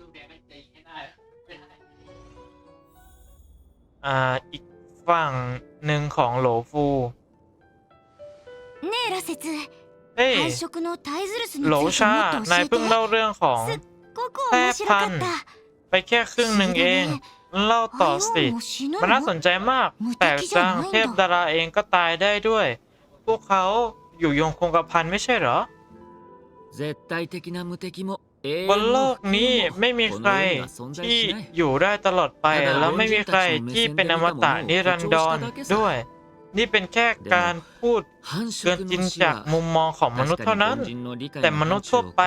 รื่องแดงก็จะยิงให้ได้ไม่ได้ อ่า อีกฝั่งหนึ่งของโหลฟู ねえ羅刹 เฮ้ย 配色のタイズルスにつ โหล いて ชา もっと นาย 教えて เพิ่งเล่าเรื่องของ すっごく面白かった ไปแค่ครึ่งหนึ่งเอง เล่าต่อสิ アイオンも死ぬ มันน่าส の นใจมาก 無敵 แต่จัง じゃないんだ เทพดาราเองก็ตายได้ด้วย พวกเขาอยู่ยงคงกระพันไม่ใช่เหรอ 絶対的な無敵も永 บนโลกนี้ไม่มีใครที่อยู่ได้ตลอดไป แล้วไม่มีใครที่เป็นอมตะนิรันดรด้วย นี่เป็นแค่การพูดเกินจริงจากมุมมองของมนุษย์เท่านั้น แต่มนุษย์ทั่วไป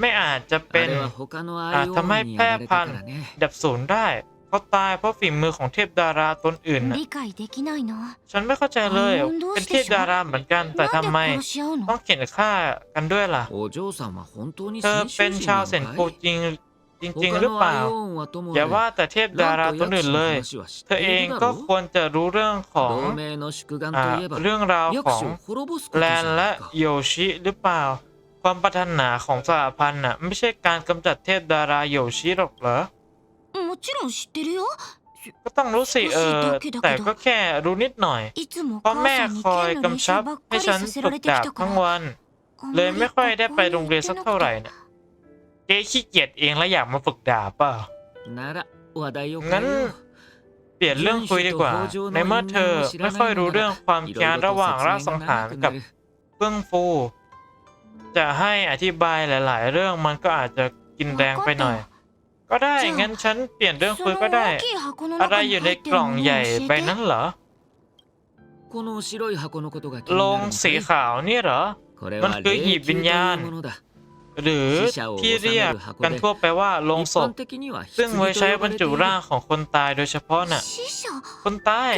ไม่อาจจะเป็นอาจทำให้แพร่พันธุ์ดับสูญได้ เขาตายเพราะฝีมือของเทพดาราตนอื่นนะฉันไม่เข้าใจเลย เป็นเทพดาราเหมือนกัน แต่ทำไม ต้องเขียนฆ่ากันด้วยล่ะ เธอเป็นชาวเซนโกจริงจริงหรือเปล่า อย่าว่าแต่เทพดาราตนอื่นเลย เธอเองก็ควรจะรู้เรื่องของเรื่องราวของแลนและโยชิหรือเปล่า ความปรารถนาของสหพันธ์น่ะไม่ใช่การกำจัดเทพดาราโยชิหรอกเหรอ ちろん知ってるよ ก็ต้องรู้สิเออ แต่ก็แค่รู้นิดหน่อย いつも เพราะ 母 แม่ さんに คอย 剣の練 กำชั 習 บ ばっ ให้ かり ฉัน させ ฝึ ら ก れて ดา き บ たか ทั้ง ら วัน あん เลย まり ไม่ค่อยได้ไป 学校 โรง に เรียน 行っ สัก てな เท่าไหร่ かった นะเจ๊ขี้เกียจเองแล้วอยากมาฝึกดาบเปล่า なら話題を変 งั้น えよう เปลี่ยนเรื่องคุยดีกว่า ในเมื่อเธอไม่ค่อยรู้เรื่องความ い แค้น ろいろ ระห と ว่างราช 説 สัง 明 หาร が長く กั な บ る เฟื่องฟู จะให้อธิบายหลาย ๆ เรื่องมันก็อาจจะกินแรงไปหน่อย ก็ได้ งั้นฉันเปลี่ยนเรื่องคุยก็ได้ อะไรอยู่ในกล่องใหญ่ใบนั้นเหรอลงสีขาวนี่เหรอ มันคือหีบวิญญาณ หรือที่เรียกกันทั่วไปว่าลงศพ ซึ่งไว้ใช้บรรจุร่างของคนตายโดยเฉพาะน่ะ คนตาย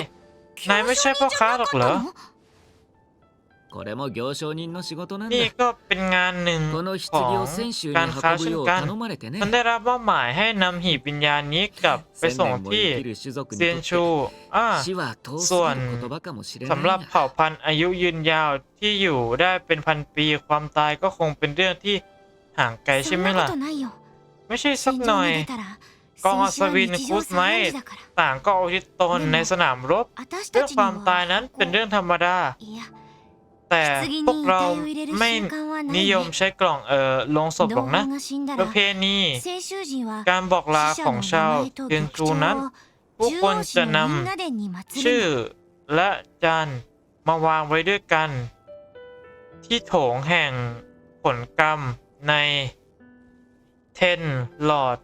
นายไม่ใช่พ่อค้าหรอกเหรอ これも行商人の仕事なんだ นี่ก็เป็นงานหนึ่ง この ของ 棺を泉州に การค้า 運ぶ เช่น よう กัน 頼まれてね ฉันได้รับมอบหมายให้นำหีบวิญญาณนี้กลับไป 千 ส่ง 年も ที่ 生きる種族に เซียน とっ ชู て อ่า 死は遠す ส่วน ぎる言葉かもしれない สำหรับ が เผ่าพันธุ์อายุยืนยาวที่อยู่ได้เป็นพันปีความตายก็คงเป็นเรื่องที่ห่างไกลใช่ そん ไหม なこ ล่ะ とないよ ไม่ใช่สัก 戦 หน่ 場 อย に出たら กองอัศวิน 戦死 คู は ส 日 ไน 常茶飯 ท์ 事だから ต่างก็เอาทิตตนในสนามรบ 私 เรื่อง たち ค に วามตาย は นั้นเป็นเรื่องธรรมดา いや แต่พวกเราไม่นิยมใช้กล่องเอ่อลงศพหรอกนะ ประเพณีการบอกลาของชาวเดือนรูนั้นผู้คนจะนำชื่อและจานมาวางไว้ด้วยกัน ที่โถงแห่งผลกรรมในเทนหลอด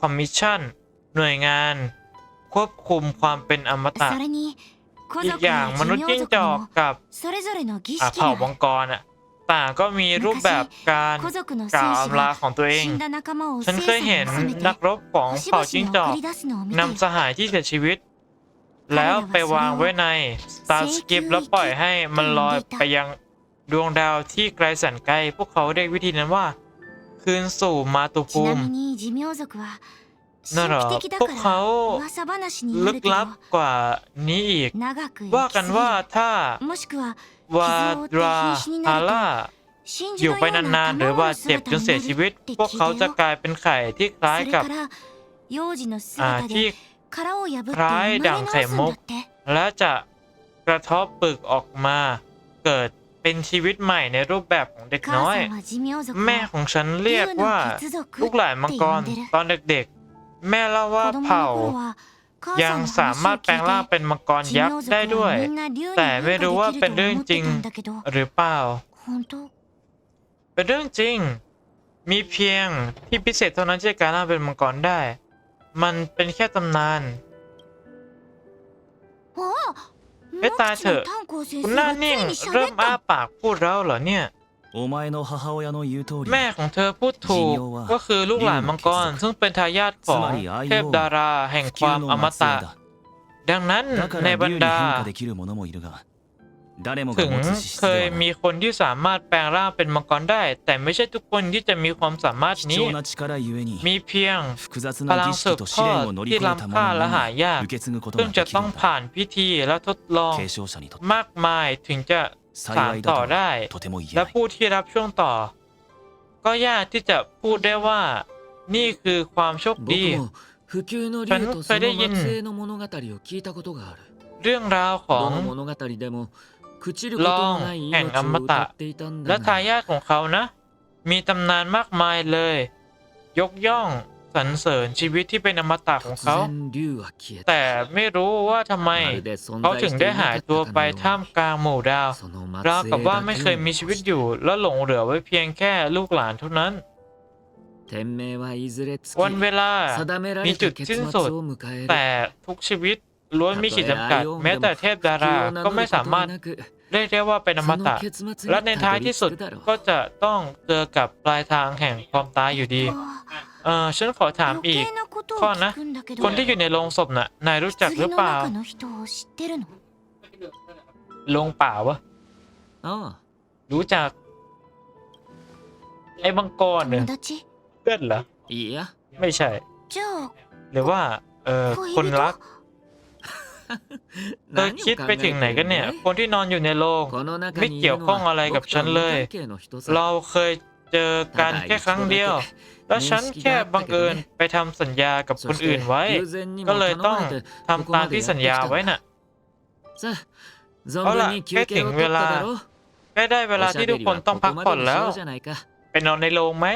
คอมมิชชั่น หน่วยงาน ควบคุมความเป็นอมตะ อีกอย่างมนุษย์จิ้งจอกกับเผ่ามังกรอะต่างก็มีรูปแบบการกล่าวอำลาของตัวเอง ฉันเคยเห็นนักรบของเผ่าจิ้งจอกนำสหายที่เสียชีวิต แล้วไปวางไว้ในตาสกิปแล้วปล่อยให้มันลอยไปยังดวงดาวที่ไกลแสนไกล พวกเขาเรียกวิธีนั้นว่า คืนสู่มาตุภูมิ นั่นหรอพวกเขาลึกลับกว่านี้อีก ว่ากันว่าถ้าวาดราฮาร่าอยู่ไปนานๆ หรือว่าเจ็บจนเสียชีวิต พวกเขาจะกลายเป็นไข่ที่คล้ายกับที่คล้ายด่างไข่มุก และจะกระทบปึกออกมาเกิดเป็นชีวิตใหม่ในรูปแบบของเด็กน้อย แม่ของฉันเรียกว่าลูกหลานมังกรตอนเด็ก แม่เล่าว่าเผ่า ยังสามารถแปลงร่างเป็นมังกรยักษ์ได้ด้วย แต่ไม่รู้ว่าเป็นเรื่องจริงหรือเปล่า เป็นเรื่องจริง มีเพียงที่พิเศษเท่านั้นที่กายร่างเป็นมังกรได้ มันเป็นแค่ตำนานไม่ตายเถอะ คุณหน้านิ่งเริ่มอ้าปากพูดแล้วเหรอเนี่ย แม่ของเธอพูดถูกก็คือลูกหลานมังกร ซึ่งเป็นทายาทของเทพดาราแห่งความอมตะ ดังนั้นในบรรดาถึงเคยมีคนที่สามารถแปลงร่างเป็นมังกรได้ แต่ไม่ใช่ทุกคนที่จะมีความสามารถนี้ มีเพียงพลังสืบทอดที่ล้ำค่าและหายากซึ่งจะต้องผ่านพิธีและทดลองมากมายถึงจะ สานต่อได้ และผู้ที่รับช่วงต่อ ก็ยากที่จะพูดได้ว่า นี่คือความโชคดีฉันเคยได้ยินเรื่องราวของลองแห่งอมตะ และทายาทของเขานะ มีตำนานมากมายเลย ยกย่อง สรรเสริญชีวิตที่เป็นอมตะของเขา แต่ไม่รู้ว่าทำไม เขาถึงได้หายตัวไปท่ามกลางหมู่ดาวราวกับว่าไม่เคยมีชีวิตอยู่ แล้วหลงเหลือไว้เพียงแค่ลูกหลานเท่านั้น วันเวลา มีจุดสิ้นสุด แต่ทุกชีวิตล้วนมีขีดจำกัด แม้แต่เทพดาราก็ไม่สามารถเรียกได้ว่าเป็นอมตะ และในท้ายที่สุดก็จะต้องเจอกับปลายทางแห่งความตายอยู่ดี ออฉันขอถามอีก ข้อนะ คนที่อยู่ในโรงศพน่ะ นายรู้จักหรือเปล่าโรงป่าวะอ๋อรู้จัก ไอ้บังกรเนี่ยเพื่อนเหรอไม่ใช่ หรือว่า เออคนรักเธอคิดไปถึงไหนกันเนี่ย คนที่นอนอยู่ในโรงไม่เกี่ยวข้องอะไรกับฉันเลย เราเคย เจอกันแค่ครั้งเดียว แล้วฉันแค่บังเอิญไปทำสัญญากับคนอื่นไว้ ก็เลยต้องทำตามที่สัญญาไว้น่ะเอาล่ะแค่ถึงเวลาแค่ได้เวลาที่ทุกคนต้องพักผ่อนแล้ว ไปนอนในโรงไหม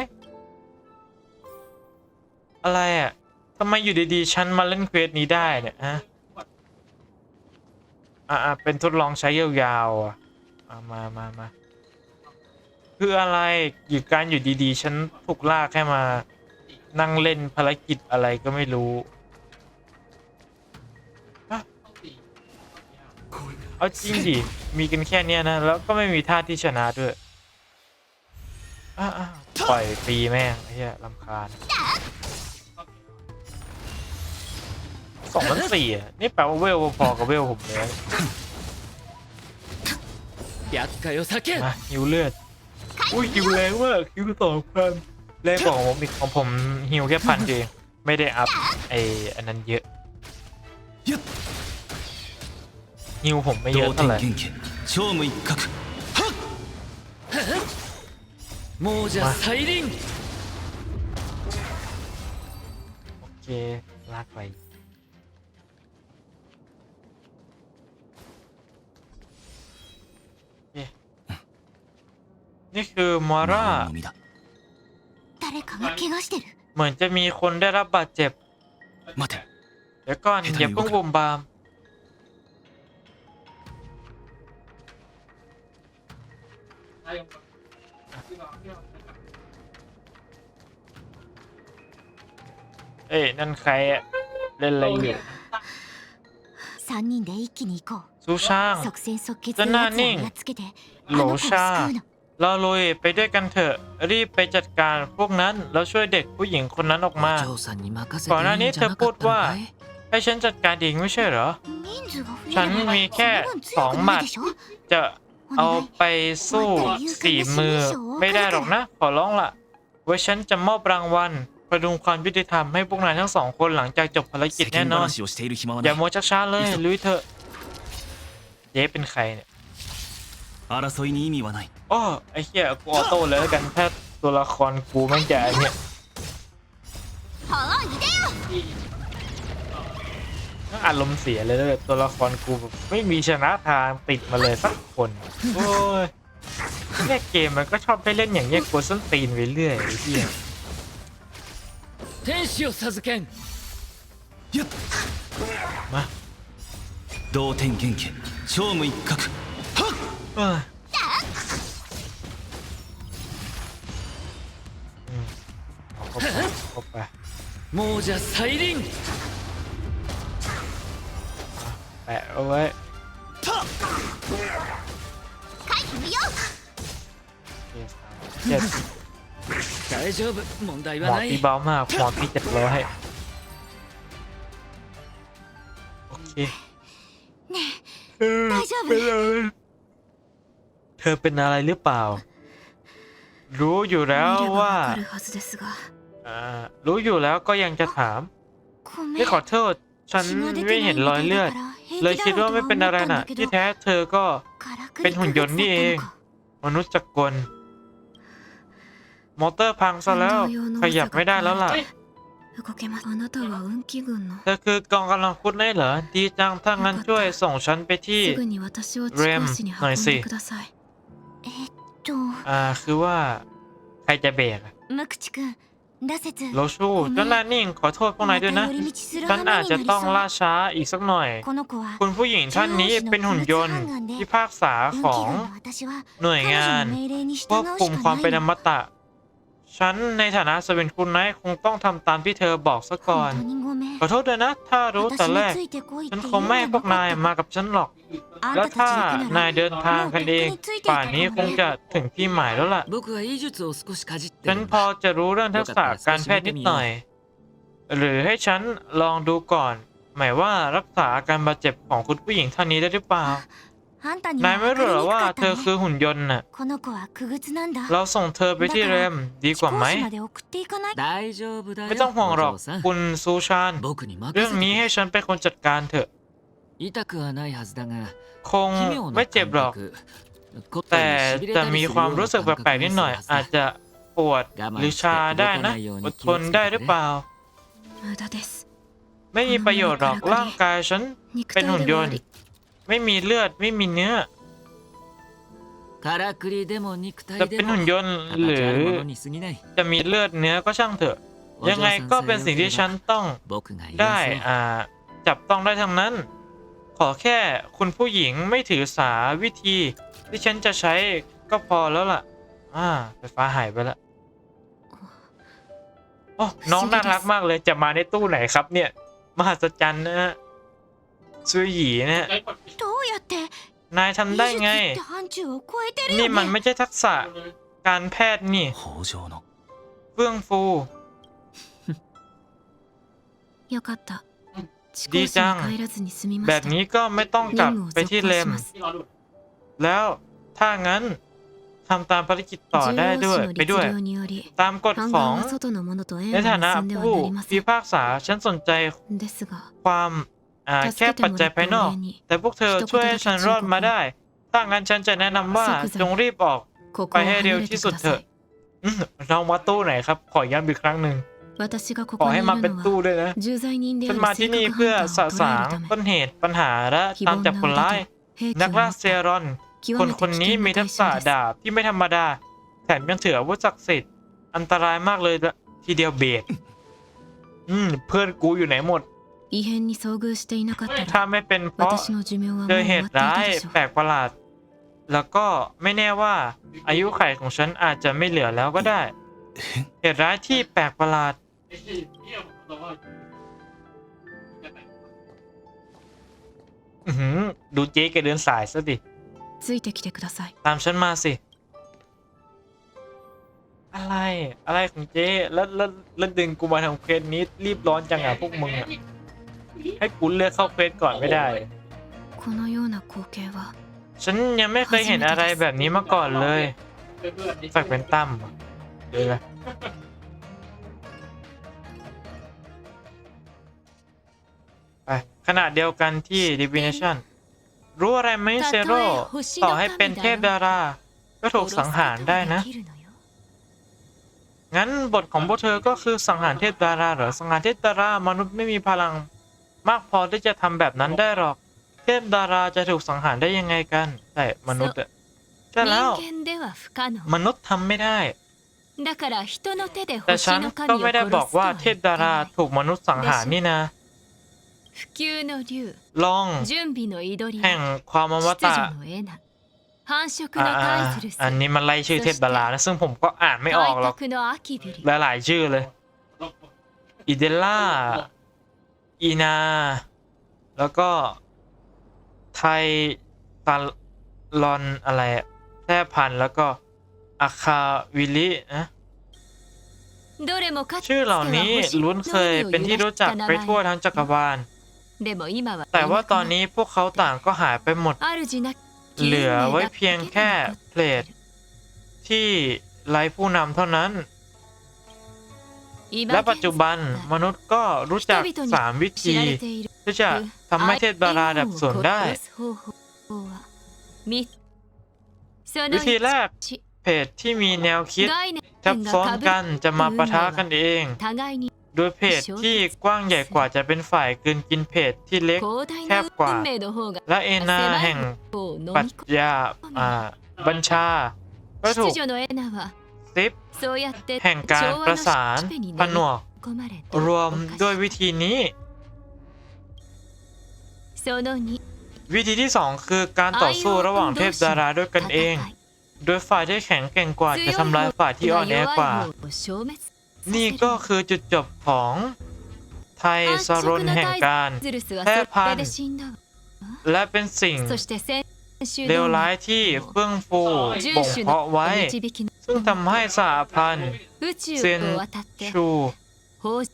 อะไรอะทำไมอยู่ดีๆ ฉันมาเล่นเควสนี้ได้เนี่ยฮะอ่าเป็นทดลองใช้ยาวๆอะมามามา คืออะไรอยู่การอยู่ดีๆ ฉันถูกลากแค่มานั่งเล่นภารกิจอะไรก็ไม่รู้เอาจริงดิ มีกันแค่เนี้ยนะ แล้วก็ไม่มีท่าที่ชนะด้วยปล่อยฟรีแม่งเฮียลำคาญสองพันสี่นี่แปลว่าเวลพอกับเวลผมเลยอยากกยโอซาหิวเลือด อุ้ยฮิวแรงมากฮิวสองพันแรงกว่าของผมอีกของผมฮิวแค่พันเอง ไม่ได้อัพไออันนั้นเยอะฮิวผมไม่เยอะ 同 เท่าไหร่ 点元気超无一角亡者再临 โอเค ลากไป ชื่อมอร่าเหมือนจะมีคนได้รับบาดเจ็บเดี๋ยวก่อนอย่าเพิ่งบุมบาม เอ้ยนั่นใครอะเล่นอะไรอยู่สามคนเดียวหนึ่งสองสามซูช่างเจ้าหน้านิ่ง โหลชาง เราลุยไปด้วยกันเถอะ รีบไปจัดการพวกนั้น แล้วช่วยเด็กผู้หญิงคนนั้นออกมา ก่อนหน้านี้เธอพูดว่า ให้ฉันจัดการเองไม่ใช่เหรอ ฉันมีแค่สองหมัด จะเอาไปสู้สี่มือ ไม่ได้หรอกนะ ขอร้องละว่าฉันจะมอบรางวัลประดุงความยุติธรรมให้พวกนายทั้งสองคนหลังจากจบภารกิจแน่นอน อย่าโมชักช้าเลยลุยเถอะเจ๊เป็นใครเนี่ย 争いに意味はない อ้อไอ้เหี้ยกูออโต้เลยแล้วกันถ้าตัวละครกูแม่งจะไอ้เนี่ย はあいでよ ที่ อารมณ์เสียเลยเลยตัวละครกูแบบไม่มีชนะทางติดมาเลยสักคน โอ้ยเนี่ยเกมมันก็ชอบให้เล่นอย่างเงี้ยกวนส้นตีนไปเรื่อยไอ้เหี้ย 天使を授けんมา 同点元気超無一角 เอ้ยอืมเอาเข้าไปเข้าไป 亡者再臨 แปะเอาไว้ 書いてみよう โอเคสามเจ็ด 大丈夫問題 หม は อ ない ตีเบามากหมอตีเจ็ดร้อย เธอเป็นอะไรหรือเปล่า รู้อยู่แล้วว่าอ่ารู้อยู่แล้วก็ยังจะถามไม่ขอโทษ ฉันไม่เห็นรอยเลือด เลยคิดว่าไม่เป็นอะไรน่ะ ที่แท้เธอก็เป็นหุ่นยนต์นี่เอง มนุษย์จักรกลมอเตอร์พังซะแล้ว ขยับไม่ได้แล้วล่ะเธอคือกองกำลังพุดได้เหรอ ดีจังถ้างั้นช่วยส่งฉันไปที่เรมหน่อยสิ えっと อ่า คือว่า ใครจะเบรกอะ 無口くん羅刹 โลชูเจ้าหน้านิ่งขอโทษพวกนายด้วยนะ また寄り道する ฉัน 羽 อาจ 目 จะ になり ต้อง そう ล่าช้าอีกสักหน่อย この子は คุณผู้หญิงท่านนี้เป็นหุ่นยนต์ที่ภาคษา 運 ข 気 อง 軍の私は หน่วย 彼 งาน 女の命令に ควบ 従う คุม し ความ か เป็นอ ない ม の ตะ ฉันในฐานะสวินคุณนายคงต้องทำตามที่เธอบอกซะก่อน ขอโทษด้วยนะ ถ้ารู้แต่แรก ฉันคงไม่ให้พวกนายมากับฉันหรอก แล้วถ้านายเดินทางคันเองป่านนี้คงจะถึงที่หมายแล้วล่ะ ฉันพอจะรู้เรื่องทักษะการแพทย์นิดหน่อย หรือให้ฉันลองดูก่อน หมายว่ารักษาอาการบาดเจ็บของคุณผู้หญิงท่านนี้ได้หรือเปล่า นายไม่รู้หรอว่าเธอคือหุ่นยนต์น่ะ เราส่งเธอไปที่เรมดีกว่าไหม ไม่ต้องห่วงหรอกคุณซูชาน เรื่องนี้ให้ฉันเป็นคนจัดการเถอะ คงไม่เจ็บหรอก แต่จะมีความรู้สึกแปลกๆนิดหน่อย อาจจะปวดหรือชาได้นะอดทนได้หรือเปล่า ไม่มีประโยชน์หรอกร่างกายฉันเป็นหุ่นยนต์ ไม่มีเลือดไม่มีเนื้อ からくりでも肉 จะ 体で เป็น も หุ่นยนต์ 形 หรือ あるものに過ぎない จะมีเลือดเนื้อก็ช่างเถอะ お嬢 ยังไง さん ก็ さえ เป็นสิ่งที่ฉัน 良ければ ต้อง 僕が言 ได้ わせ อ่า จับต้องได้ทั้งนั้น ขอแค่คุณผู้หญิงไม่ถือสาวิธีที่ฉันจะใช้ก็พอแล้วล่ะ อ่าไฟฟ้าหายไปแล้วโอ้น้องน่ารักมากเลยจะมาในตู้ไหนครับเนี่ย มหัศจรรย์นะฮะ ซุยหยีเนี่ยนายทำได้ไง นี่มันไม่ใช่ทักษะการแพทย์นี่เฟื่องฟูดีจัง แบบนี้ก็ไม่ต้องกลับไปที่เลม แล้วถ้างั้นทำตามภารกิจต่อได้ด้วยไปด้วย ตามกฎของในฐานะผู้พิพากษาฉันสนใจความ่าแค่ปัจจัยภายนอก แต่พวกเธอช่วยฉันรอดมาได้ ถ้างั้นฉันจะแนะนำว่าจงรีบออกไปให้เร็วที่สุดเถอน้องวัตู้ไหนครับ ขอย้ำอีกครั้งหนึ่งขอให้มาเป็นตู้ด้วยนะฉันมาที่นี่เพื่อสะสางต้นเหตุปัญหาและตามจับคนร้าย นักล่าเซรอน คนคนนี้มีทักษะดาบที่ไม่ธรรมดา แถมยังถืออาวุธศักดิ์สิทธิ์อันตรายมากเลยทีเดียวเบดเพื่อนกูอยู่ไหนหมด 異変に遭遇していなかった ถ้า ら ไม่เป็นเพราะ 私の寿命はもう เจอ 終 เห わっ ตุ てい ร้า た ย でしょ แปลกประหลาด แล้วก็ไม่แน่ว่า อายุไขของฉันอาจจะไม่เหลือแล้วก็ได้ เหตุร้ายที่แปลกประหลาด ไอ้ที่เที่ยวเราว่า อือหือดูเจ๊แกเดินสายซะดิ ついてきてください ตามฉันมาสิ อะไร อะไรของเจ๊แล้วแล้วแล้วดึงกูมาทำเควสนี้ รีบร้อนจังอ่ะพวกมึงอ่ะ ให้กูเลือกเข้าเควสก่อนไม่ได้ このような光景は ฉันยังไม่เคยเห็นอะไรแบบนี้มาก่อนเลย เพื่อนๆนี่ ฝากเป็นตั้มเหรอเดี๋ยวนะไปขณะเดียวกันที่ Divination รู้อะไรไหมเซโร่ต่อให้เป็นเทพดารา ก็ถูกสังหารได้นะ งั้นบทของพวกเธอก็คือสังหารเทพดาราเหรอ สังหารเทพดารามนุษย์ไม่มีพลัง มากพอที่จะทำแบบนั้นได้หรอก เทพดาราจะถูกสังหารได้ยังไงกัน แต่มนุษย์อะใช่แล้วมนุษย์ทำไม่ได้ แต่ฉันก็ไม่ได้บอกว่าเทพดาราถูกมนุษย์สังหารนี่นะลองแห่งความอมตาอันนี้มันไล่ชื่อเทพดารานะ ซึ่งผมก็อ่านไม่ออกหรอกหลายๆชื่อเลย อิเดล่า อีนา แล้วก็ไทยตันลอนอะไรแท่พันแล้วก็อาคาวิลินะชื่อเหล่านี้ล้วนเคยเป็นที่รู้จักไปทั่วทั้งจักรวาล แต่ว่าตอนนี้พวกเขาต่างก็หายไปหมด เหลือไว้เพียงแค่เพลทที่ไร้ผู้นำเท่านั้น และปัจจุบันมนุษย์ก็รู้จักสามวิธีที่จะทำให้เทศบาราดับส่วนได้ วิธีแรกเพจที่มีแนวคิดทับซ้อนกันจะมาปะทะกันเอง โดยเพจที่กว้างใหญ่กว่าจะเป็นฝ่ายกินกินเพจที่เล็กแคบกว่า และเอนาแห่งปัจญาบัญชาก็ถูก ซิปแห่งการประสานผนวก รวมด้วยวิธีนี้ วิธีที่สองคือการต่อสู้ระหว่างเทพดาราด้วยกันเอง โดยฝ่ายที่แข็งแกร่งกว่าจะทำลายฝ่ายที่อ่อนแอกว่า นี่ก็คือจุดจบของไทยสรนแห่งการแพร่พันธุ์และเป็นสิ่งเลวร้ายที่เฟื่องฟูบ่งเพาะไว้ ซึ่งทำให้สหพันธ์เซนชู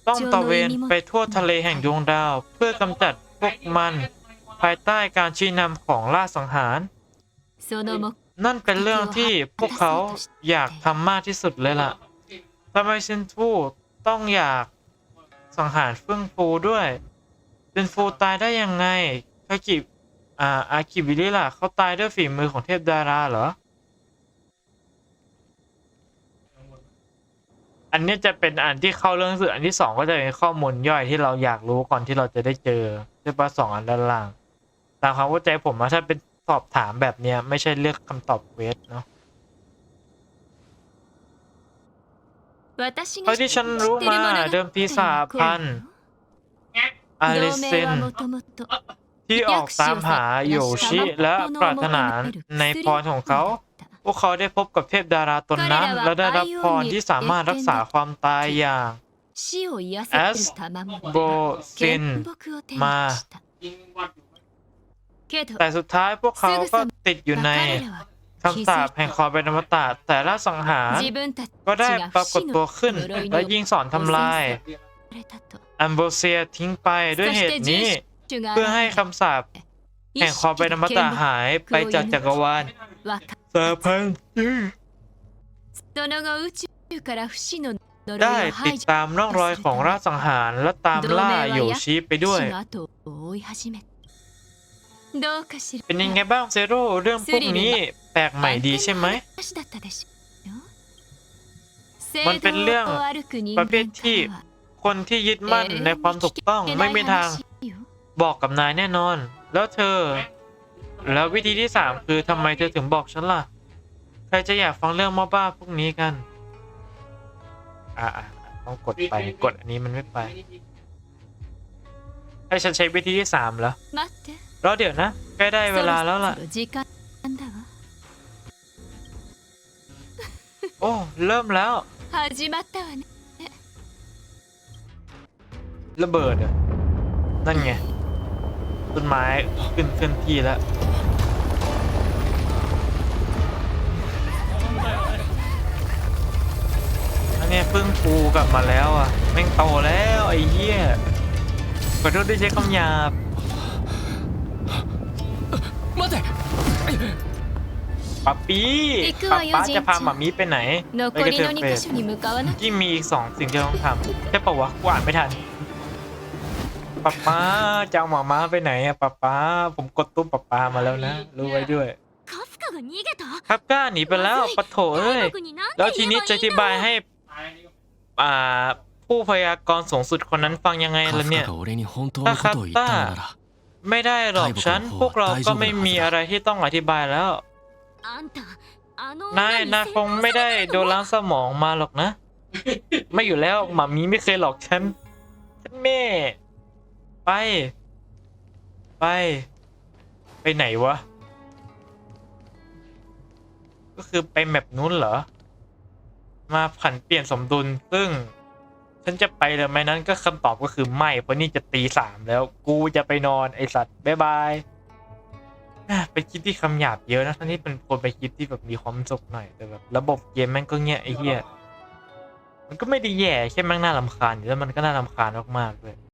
ต้องตะเวนไปทั่วทะเลแห่งดวงดาว เพื่อกำจัดพวกมัน ภายใต้การชี้นำของล่าสังหาร นั่นเป็นเรื่องที่พวกเขาอยากทำมากที่สุดเลยล่ะทำไมเซนฟูต้องอยากสังหารเฟื่องฟูด้วยเซนฟูตายได้ยังไงคากิอาอากิบิลิล่ะเขาตายด้วยฝีมือของเทพดาราเหรอ อันนี้จะเป็นอันที่เข้าเรื่องสื่ออันที่สองก็จะเป็นข้อมูลย่อยที่เราอยากรู้ก่อนที่เราจะได้เจอจะเปะสองอันด้านล่างตามความเข้าใจผมนะถ้าเป็นสอบถามแบบเนี้ยไม่ใช่เลือกคำตอบเวทเนาะเท่าที่ฉันรู้มาเดิมพีสาพันอาริเซนที่ออกตามหาโยชิและปรารถนาในพรของเขา พวกเขาได้พบกับเทพดาราตนนั้น และได้รับพรที่สามารถรักษาความตายอย่างเอสโบซินมาแต่สุดท้ายพวกเขาก็ติดอยู่ในคำสาปแห่งคอเป็นอมตะแต่ละสังหารก็ได้ปรากฏตัวขึ้น และยิงสอนทำลายอัมโบเซียทิ้งไปด้วยเหตุนี้ เพื่อให้คำสาปแห่งคอเป็นอมตะหายไปจากจักรวาล สหพันธ์ その後宇宙から不死の呪い ได้ を ติด 排除 ตามร่องรอยของราชสังหารและตามล่าโยชิไปด้วย 死の後を追い始めたどうかしら เป็นยังไงบ้างเซโร่เรื่องพวกนี้แปลกใหม่ดีใช่ไหม 話だったでしょ มันเป็นเรื่อง 正道を歩く人 ประเภท 間 ที่ からは คนที่ยึดมั่นในความถูกต้องไม่มีทาง よ บอกกับนายแน่นอน แล้วเธอ แล้ววิธีที่สามคือทำไมเธอถึงบอกฉันล่ะ ใครจะอยากฟังเรื่องมอบ้าพวกนี้กัน อ่าต้องกดไปกดอันนี้มันไม่ไป ให้ฉันใช้วิธีที่สามแล้วรอเดี๋ยวนะใกล้ได้เวลาแล้วล่ะ โอ้ เริ่มแล้วระเบิดนั่นไงต้นไม้ขึ้นเคลื่อนที่แล้ว เพิ่งปูกลับมาแล้วอะแม่งโตแล้วไอ้เหี้ยขอโทษที่ใช้คำหยาบ待てป๊าปี้ปาป้าจะพาหมามีไปไหนไปกับเธอเฟสที่มีอีกสองสิ่งที่ต้องทำใช่ปะวะกวาดไม่ทันปาป้าจะเอาหมาม้าไปไหนอะปาป้า ผมกดตุ้มปาป้ามาแล้วนะรู้ไว้ด้วยครับก้าหนีไปแล้วปะโถเอ้ยแล้วทีนี้จะอธิบายให้่าผู้พยากรณ์สูงสุดคนนั้นฟังยังไงล่ะเนี่ยถ้าคาต้าไม่ได้หรอกฉัน พวกเราก็ไม่มีอะไรที่ต้องอธิบายแล้วนายนาคงไม่ได้โดนล้างสมองมาหรอกนะ ไม่อยู่แล้วหมามีไม่เคยหลอกฉันฉันแม่ ไป ไป ไปไหนวะ ก็คือไปแมปนู้นเหรอ มาผันเปลี่ยนสมดุลซึ่ง ฉันจะไปหรือไม่นั้นก็คำตอบก็คือไม่ เพราะนี่จะตีสามแล้วกูจะไปนอนไอสัตว์บายบายไปคิดที่คำหยาบเยอะนะทั้งที่เป็นคนไปคิดที่แบบมีความสุขหน่อยแต่แบบระบบเกมแม่งก็เงี้ยไอ้เหี้ยมันก็ไม่ได้แย่แค่แม่งน่าลำคาญอยู่แล้วมันก็น่าลำคาญมากๆเลย